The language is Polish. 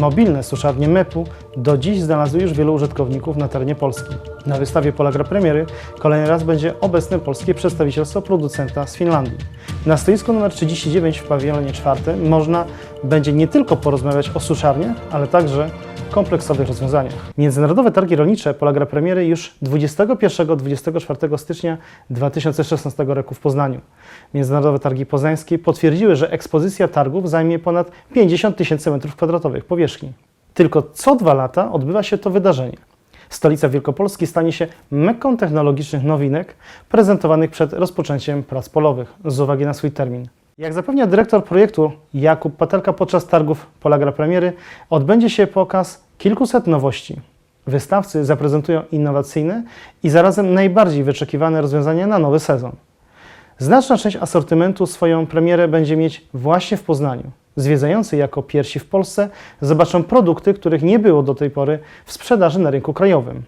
Mobilne suszarnie MEP-u do dziś znalazły już wielu użytkowników na terenie Polski. Na wystawie Polagra Premiery kolejny raz będzie obecne polskie przedstawicielstwo producenta z Finlandii. Na stoisku numer 39 w pawilonie czwartym można będzie nie tylko porozmawiać o suszarniach, ale także kompleksowych rozwiązaniach. Międzynarodowe Targi Rolnicze Polagra Premiery już 21-24 stycznia 2016 roku w Poznaniu. Międzynarodowe Targi Poznańskie potwierdziły, że ekspozycja targów zajmie ponad 50 tysięcy m2 powierzchni. Tylko co dwa lata odbywa się to wydarzenie. Stolica Wielkopolski stanie się mekką technologicznych nowinek prezentowanych przed rozpoczęciem prac polowych z uwagi na swój termin. Jak zapewnia dyrektor projektu Jakub Patelka podczas targów Polagra Premiery odbędzie się pokaz kilkuset nowości. Wystawcy zaprezentują innowacyjne i zarazem najbardziej wyczekiwane rozwiązania na nowy sezon. Znaczna część asortymentu swoją premierę będzie mieć właśnie w Poznaniu. Zwiedzający jako pierwsi w Polsce zobaczą produkty, których nie było do tej pory w sprzedaży na rynku krajowym.